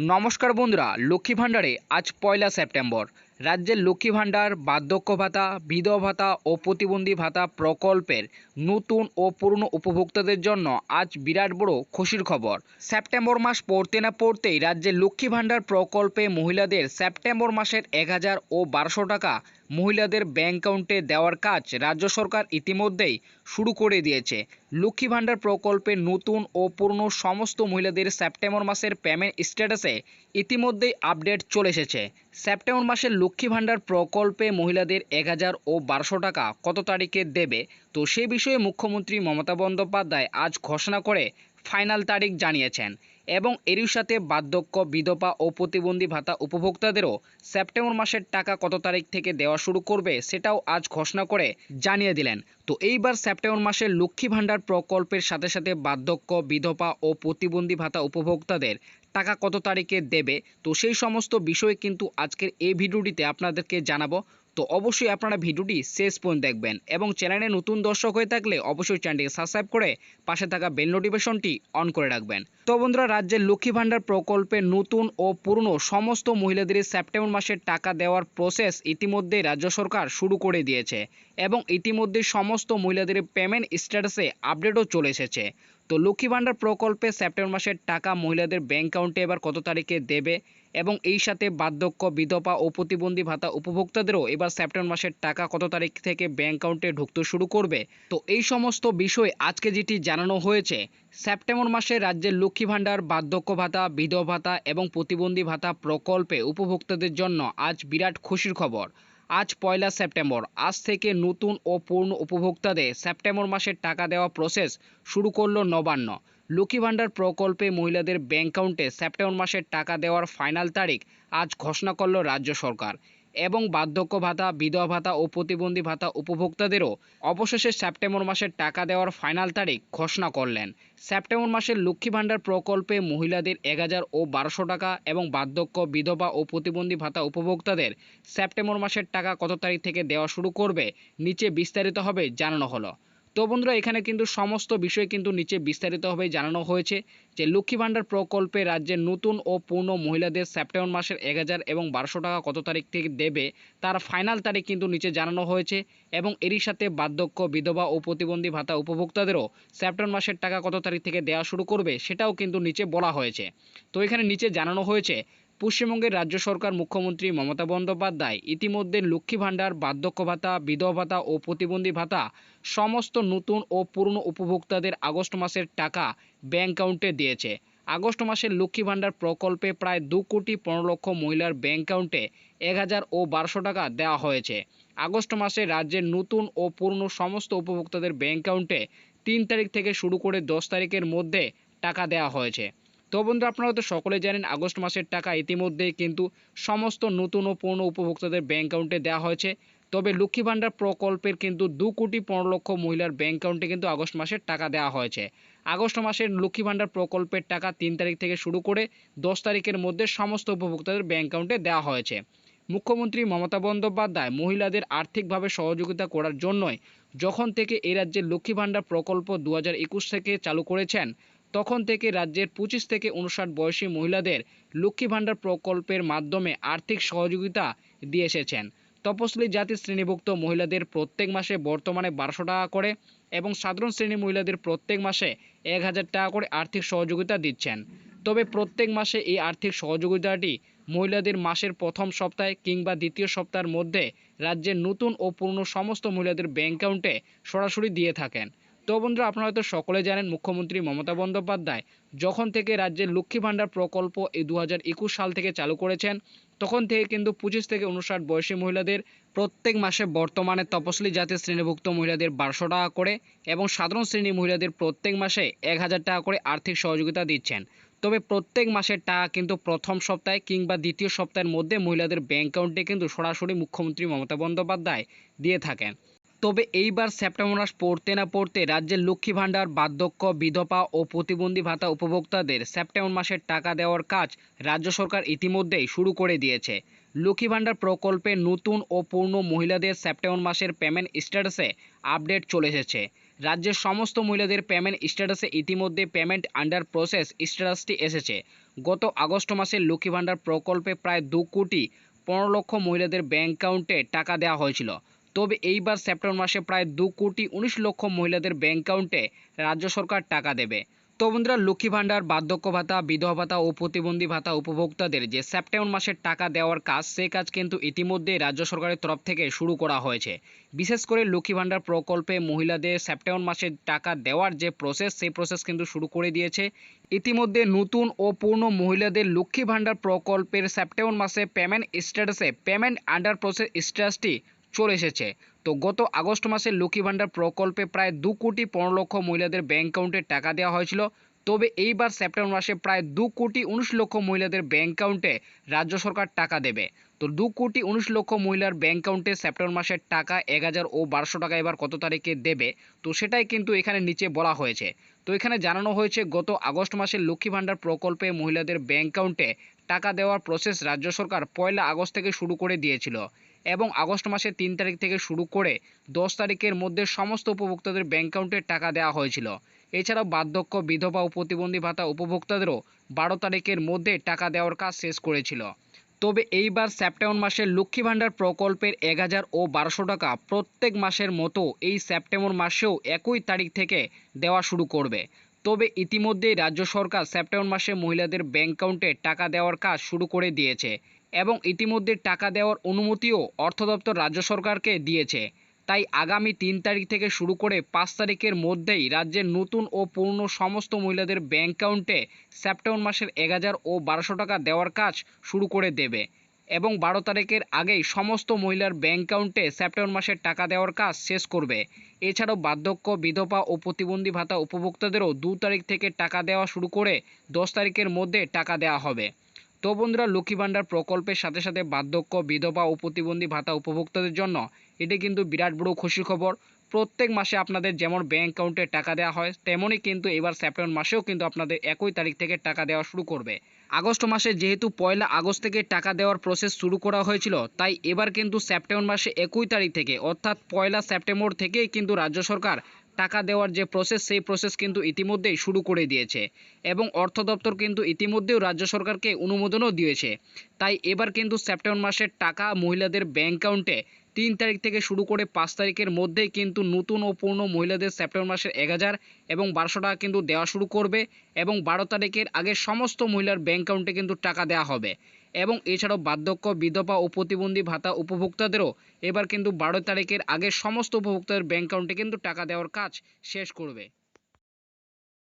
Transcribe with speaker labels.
Speaker 1: নমস্কার বন্ধুরা লক্ষ্মী ভাণ্ডারে আজ পয়লা সেপ্টেম্বর। রাজ্যের লক্ষ্মী ভাণ্ডার, বার্ধক্য ভাতা, বিধবা ভাতা ও প্রতিবন্ধী ভাতা প্রকল্পের নতুন ও পুরনো উপভোক্তাদের জন্য আজ বিরাট বড় খুশির খবর। সেপ্টেম্বর মাস পড়তে না পড়তেই রাজ্যের লক্ষ্মী ভাণ্ডার প্রকল্পে মহিলাদের সেপ্টেম্বর মাসের এক হাজার ও বারোশো টাকা মহিলাদের ব্যাংক অ্যাকাউন্টে দেওয়ার কাজ রাজ্য সরকার ইতিমধ্যেই শুরু করে দিয়েছে। লক্ষ্মী ভাণ্ডার প্রকল্পে নতুন ও পুরনো সমস্ত মহিলাদের সেপ্টেম্বর মাসের পেমেন্ট স্ট্যাটাসে ইতিমধ্যেই আপডেট চলে এসেছে। সেপ্টেম্বর মাসের লক্ষ্মী ভাণ্ডার প্রকল্পে মহিলাদের এক হাজার ও বারোশো টাকা কত তারিখে দেবে? তো সে বিষয়ে মুখ্যমন্ত্রী মমতা বন্দ্যোপাধ্যায় আজ ঘোষণা করে ফাইনাল তারিখ জানিয়েছেন এবং এরই সাথে বার্ধক্য, বিধবা ও প্রতিবন্ধী ভাতা উপভোক্তাদেরও সেপ্টেম্বর মাসের টাকা কত তারিখ থেকে দেওয়া শুরু করবে সেটাও আজ ঘোষণা করে জানিয়ে দিলেন। তো এইবার সেপ্টেম্বর মাসের লক্ষ্মী ভাণ্ডার প্রকল্পের সাথে সাথে বার্ধক্য, বিধবা ও প্রতিবন্ধী ভাতা উপভোক্তাদের টাকা কত তারিখে দেবে? তো সেই সমস্ত বিষয় কিন্তু আজকের এই ভিডিওটিতে আপনাদেরকে জানাব। তো অবশ্যই আপনারা ভিডিওটি শেষ পর্যন্ত দেখবেন এবং চ্যানেলে নতুন দর্শক হয়ে থাকলে অবশ্যই চ্যানেলটিকে সাবস্ক্রাইব করে পাশে থাকা বেল নোটিফিকেশনটি অন করে রাখবেন। তো বন্ধুরা, রাজ্যের লক্ষ্মী ভাণ্ডার প্রকল্পে নতুন ও পুরনো সমস্ত মহিলাদের সেপ্টেম্বর মাসের টাকা দেওয়ার প্রসেস ইতিমধ্যে রাজ্য সরকার শুরু করে দিয়েছে এবং ইতিমধ্যে সমস্ত মহিলাদের পেমেন্ট স্ট্যাটাসে আপডেটও চলে এসেছে। তো লক্ষ্মী ভাণ্ডার প্রকল্পে সেপ্টেম্বর মাসের টাকা মহিলাদের ব্যাংক অ্যাকাউন্টে এবার কত তারিখে দেবে? এবং এই সাথে বার্ধক্য, বিধবা ও প্রতিবন্ধী ভাতা উপভোক্তাদেরও এবার সেপ্টেম্বর মাসের টাকা কত তারিখ থেকে ব্যাংক অ্যাকাউন্টে ঢুকতে শুরু করবে? তো এই সমস্ত বিষয় আজকে যেটি জানানো হয়েছে, সেপ্টেম্বর মাসে রাজ্যের লক্ষ্মী ভাণ্ডার, বার্ধক্য ভাতা, বিধবা ভাতা এবং প্রতিবন্ধী ভাতা প্রকল্পে উপভোক্তাদের জন্য আজ বিরাট খুশির খবর। আজ পয়লা সেপ্টেম্বর। আজ থেকে নতুন ও পূর্ণ উপভোক্তাদের সেপ্টেম্বর মাসের টাকা দেওয়া প্রসেস শুরু করল নবান্ন। লক্ষ্মী ভাণ্ডার প্রকল্পে মহিলাদের ব্যাংক অ্যাকাউন্টে সেপ্টেম্বর মাসের টাকা দেওয়ার ফাইনাল তারিখ আজ ঘোষণা করল রাজ্য সরকার। এবং বার্ধক্য ভাতা, বিধবা ভাতা ও প্রতিবন্ধী ভাতা উপভোক্তাদেরও অবশেষে সেপ্টেম্বর মাসের টাকা দেওয়ার ফাইনাল তারিখ ঘোষণা করলেন। সেপ্টেম্বর মাসের লক্ষ্মী ভাণ্ডার প্রকল্পে মহিলাদের এক হাজার ও বারোশো টাকা এবং বার্ধক্য, বিধবা ও প্রতিবন্ধী ভাতা উপভোক্তাদের সেপ্টেম্বর মাসের টাকা কত তারিখ থেকে দেওয়া শুরু করবে, নিচে বিস্তারিত হবে, জানানো হলো। তো বন্ধুরা, এখানে কিন্তু সমস্ত বিষয় কিন্তু নিচে বিস্তারিতভাবে জানানো হয়েছে যে লক্ষ্মী ভাণ্ডার প্রকল্পে রাজ্যের নতুন ও পূর্ণ মহিলাদের সেপ্টেম্বর মাসের এক হাজার এবং বারোশো টাকা কত তারিখ থেকে দেবে তার ফাইনাল তারিখ কিন্তু নিচে জানানো হয়েছে এবং এরই সাথে বার্ধক্য, বিধবা ও প্রতিবন্ধী ভাতা উপভোক্তাদেরও সেপ্টেম্বর মাসের টাকা কত তারিখ থেকে দেওয়া শুরু করবে সেটাও কিন্তু নিচে বলা হয়েছে। তো এখানে নিচে জানানো হয়েছে পশ্চিমবঙ্গের রাজ্য সরকার মুখ্যমন্ত্রী মমতা বন্দ্যোপাধ্যায় ইতিমধ্যে লক্ষ্মী ভাণ্ডার, বার্ধক্য ভাতা, বিধবা ভাতা ও প্রতিবন্ধী ভাতা সমস্ত নতুন ও পুরনো উপভোক্তাদের আগস্ট মাসের টাকা ব্যাংক অ্যাকাউন্টে দিয়েছে। আগস্ট মাসের লক্ষ্মী ভাণ্ডার প্রকল্পে প্রায় দু কোটি পনেরো লক্ষ মহিলার ব্যাংক অ্যাকাউন্টে এক হাজার ও বারোশো টাকা দেওয়া হয়েছে। আগস্ট মাসে রাজ্যের নতুন ও পুরনো সমস্ত উপভোক্তাদের ব্যাংক অ্যাকাউন্টে তিন তারিখ থেকে শুরু করে দশ তারিখের মধ্যে টাকা দেওয়া হয়েছে। তো বন্ধুরা আপনারা তো সকলে জানেন আগস্ট মাসের টাকা ইতিমধ্যেই কিন্তু সমস্ত নতুন ও পুরনো উপভোক্তাদের ব্যাংক অ্যাকাউন্টে দেওয়া হয়েছে। তবে লক্ষ্মী ভাণ্ডার প্রকল্পের কিন্তু দু কোটি পনেরো লক্ষ মহিলার ব্যাংক অ্যাকাউন্টে কিন্তু আগস্ট মাসের টাকা দেওয়া হয়েছে। আগস্ট মাসের লক্ষ্মী ভাণ্ডার প্রকল্পের টাকা তিন তারিখ থেকে শুরু করে দশ তারিখের মধ্যে সমস্ত উপভোক্তাদের ব্যাংক অ্যাকাউন্টে দেওয়া হয়েছে। মুখ্যমন্ত্রী মমতা বন্দ্যোপাধ্যায় মহিলাদের আর্থিকভাবে সহযোগিতা করার জন্যই যখন থেকে এ রাজ্যের লক্ষ্মী ভাণ্ডার প্রকল্প দু হাজার একুশ থেকে চালু করেছেন তখন থেকে রাজ্যের পঁচিশ থেকে উনষাট বয়সী মহিলাদের লক্ষ্মী ভাণ্ডার প্রকল্পের মাধ্যমে আর্থিক সহযোগিতা দিয়ে এসেছেন। তপশিলি জাতি শ্রেণীভুক্ত মহিলাদের প্রত্যেক মাসে বর্তমানে বারোশো টাকা করে এবং সাধারণ শ্রেণি মহিলাদের প্রত্যেক মাসে এক হাজার টাকা করে আর্থিক সহযোগিতা দিচ্ছেন। তবে প্রত্যেক মাসে এই আর্থিক সহযোগিতাটি মহিলাদের মাসের প্রথম সপ্তাহে কিংবা দ্বিতীয় সপ্তাহের মধ্যে রাজ্যের নতুন ও পুরনো সমস্ত মহিলাদের ব্যাংক অ্যাকাউন্টে সরাসরি দিয়ে থাকেন। তো বন্ধুরা, আপনারা হয়তো সকলে জানেন মুখ্যমন্ত্রী মমতা বন্দ্যোপাধ্যায় যখন থেকে রাজ্যের লক্ষ্মী ভাণ্ডার প্রকল্প এই দু হাজার একুশ সাল থেকে চালু করেছেন, তখন থেকে কিন্তু পঁচিশ থেকে উনষাট বয়সী মহিলাদের প্রত্যেক মাসে বর্তমানে তপসিলি জাতির শ্রেণীভুক্ত মহিলাদের বারোশো টাকা করে এবং সাধারণ শ্রেণি মহিলাদের প্রত্যেক মাসে এক হাজার টাকা করে আর্থিক সহযোগিতা দিচ্ছেন। তবে প্রত্যেক মাসের টাকা কিন্তু প্রথম সপ্তাহে কিংবা দ্বিতীয় সপ্তাহের মধ্যে মহিলাদের ব্যাংক অ্যাকাউন্টে কিন্তু সরাসরি মুখ্যমন্ত্রী মমতা বন্দ্যোপাধ্যায় দিয়ে থাকেন। তবে এইবার সেপ্টেম্বর মাস পড়তে না পড়তে রাজ্যের লক্ষ্মী ভাণ্ডার, বার্ধক্য, বিধবা ও প্রতিবন্ধী ভাতা উপভোক্তাদের সেপ্টেম্বর মাসের টাকা দেওয়ার কাজ রাজ্য সরকার ইতিমধ্যেই শুরু করে দিয়েছে। লক্ষ্মী ভাণ্ডার প্রকল্পে নতুন ও পূর্ণ মহিলাদের সেপ্টেম্বর মাসের পেমেন্ট স্ট্যাটাসে আপডেট চলে এসেছে। রাজ্যের সমস্ত মহিলাদের পেমেন্ট স্ট্যাটাসে ইতিমধ্যে পেমেন্ট আন্ডার প্রসেস স্ট্যাটাসটি এসেছে। গত আগস্ট মাসে লক্ষ্মী ভাণ্ডার প্রকল্পে প্রায় দু কোটি পনেরো লক্ষ মহিলাদের ব্যাংক অ্যাকাউন্টে টাকা দেওয়া হয়েছিল। তবে এইবার সেপ্টেম্বর মাসে প্রায় দু কোটি উনিশ লক্ষ মহিলাদের ব্যাংক অ্যাকাউন্টে রাজ্য সরকার টাকা দেবে। তো বন্ধুরা, লক্ষ্মী ভাণ্ডার, বার্ধক্য ভাতা, বিধবা ভাতা ও প্রতিবন্ধী ভাতা উপভোক্তাদের যে সেপ্টেম্বর মাসের টাকা দেওয়ার কাজ, সে কাজ কিন্তু ইতিমধ্যে রাজ্য সরকারের তরফ থেকে শুরু করা হয়েছে। বিশেষ করে লক্ষ্মী ভাণ্ডার প্রকল্পে মহিলাদের সেপ্টেম্বর মাসে টাকা দেওয়ার যে প্রসেস সেই প্রসেস কিন্তু শুরু করে দিয়েছে। ইতিমধ্যে নতুন ও পূর্ণ মহিলাদের লক্ষ্মী ভাণ্ডার প্রকল্পের সেপ্টেম্বর মাসে পেমেন্ট স্ট্যাটাসে পেমেন্ট আন্ডার প্রসেস স্ট্যাটাসটি চলে এসেছে। তো গত আগস্ট মাসে লক্ষ্মী ভাণ্ডার প্রকল্পে প্রায় দু কোটি পনেরো লক্ষ মহিলাদের ব্যাংক অ্যাকাউন্টে টাকা দেওয়া হয়েছিল। তবে এইবার সেপ্টেম্বর মাসে প্রায় দু কোটি উনিশ লক্ষ মহিলাদের ব্যাংক অ্যাকাউন্টে রাজ্য সরকার টাকা দেবে। তো দু কোটি উনিশ লক্ষ মহিলার ব্যাংক অ্যাকাউন্টে সেপ্টেম্বর মাসের টাকা এক হাজার ও বারোশো টাকা এবার কত তারিখে দেবে? তো সেটাই কিন্তু এখানে নিচে বলা হয়েছে। তো এখানে জানানো হয়েছে, গত আগস্ট মাসে লক্ষ্মী ভাণ্ডার প্রকল্পে মহিলাদের ব্যাংক অ্যাকাউন্টে টাকা দেওয়ার প্রসেস রাজ্য সরকার পয়লা আগস্ট থেকে শুরু করে দিয়েছিল। এবং আগস্ট মাসের তিন তারিখ থেকে শুরু করে দশ তারিখের মধ্যে সমস্ত উপভোক্তাদের ব্যাংক অ্যাকাউন্টে টাকা দেওয়া হয়েছিল। এছাড়াও বার্ধক্য, বিধবা ও প্রতিবন্ধী ভাতা উপভোক্তাদেরও বারো তারিখের মধ্যে টাকা দেওয়ার কাজ শেষ করেছিল। তবে এইবার সেপ্টেম্বর মাসের লক্ষ্মী ভাণ্ডার প্রকল্পের এক হাজার ও বারোশো টাকা প্রত্যেক মাসের মতো এই সেপ্টেম্বর মাসেও একই তারিখ থেকে দেওয়া শুরু করবে। তবে ইতিমধ্যেই রাজ্য সরকার সেপ্টেম্বর মাসে মহিলাদের ব্যাংক অ্যাকাউন্টে টাকা দেওয়ার কাজ শুরু করে দিয়েছে। এবং ইতিমধ্যে টাকা দেওয়ার অনুমতিও অর্থ দপ্তর রাজ্য সরকারকে দিয়েছে। তাই আগামী তিন তারিখ থেকে শুরু করে পাঁচ তারিখের মধ্যেই রাজ্যের নতুন ও পূর্ণ সমস্ত মহিলাদের ব্যাংক অ্যাকাউন্টে সেপ্টেম্বর মাসের এক হাজার ও বারোশো টাকা দেওয়ার কাজ শুরু করে দেবে এবং বারো তারিখের আগেই সমস্ত মহিলার ব্যাংক অ্যাকাউন্টে সেপ্টেম্বর মাসের টাকা দেওয়ার কাজ শেষ করবে। এছাড়াও বার্ধক্য, বিধবা ও প্রতিবন্ধী ভাতা উপভোক্তাদেরও দু তারিখ থেকে টাকা দেওয়া শুরু করে দশ তারিখের মধ্যে টাকা দেওয়া হবে। তো বন্ধুরা, লক্ষ্মী ভাণ্ডার প্রকল্পের সাথে সাথে বার্ধক্য, বিধবা ও প্রতিবন্ধী ভাতা উপভোক্তাদের জন্য এটি কিন্তু বিরাট বড় খুশির খবর। প্রত্যেক মাসে আপনাদের যেমন ব্যাংক অ্যাকাউন্টে টাকা দেওয়া হয়, তেমনই কিন্তু এবার সেপ্টেম্বর মাসেও কিন্তু আপনাদের একই তারিখ থেকে টাকা দেওয়া শুরু করবে। আগস্ট মাসে যেহেতু পয়লা আগস্ট থেকে টাকা দেওয়ার প্রসেস শুরু করা হয়েছিল, তাই এবার কিন্তু সেপ্টেম্বর মাসে একই তারিখ থেকে, অর্থাৎ পয়লা সেপ্টেম্বর থেকেই কিন্তু রাজ্য সরকার টাকা দেওয়ার যে প্রসেস সেই প্রসেস কিন্তু ইতিমধ্যেই শুরু করে দিয়েছে এবং অর্থ দপ্তর কিন্তু ইতিমধ্যেও রাজ্য সরকারকে অনুমোদনও দিয়েছে। তাই এবার কিন্তু সেপ্টেম্বর মাসের টাকা মহিলাদের ব্যাংক অ্যাকাউন্টে তিন তারিখ থেকে শুরু করে পাঁচ তারিখের মধ্যেই কিন্তু নতুন ও পূর্ণ মহিলাদের সেপ্টেম্বর মাসের এক হাজার এবং বারোশো টাকা কিন্তু দেওয়া শুরু করবে এবং বারো তারিখের আগে সমস্ত মহিলার ব্যাংক অ্যাকাউন্টে কিন্তু টাকা দেওয়া হবে। এবং এছাড়াও বার্ধক্য, বিধবা ও প্রতিবন্ধী ভাতা উপভোক্তাদেরও এবার কিন্তু বারো তারিখের আগে সমস্ত উপভোক্তাদের ব্যাংক অ্যাকাউন্টে কিন্তু টাকা দেওয়ার কাজ শেষ করবে।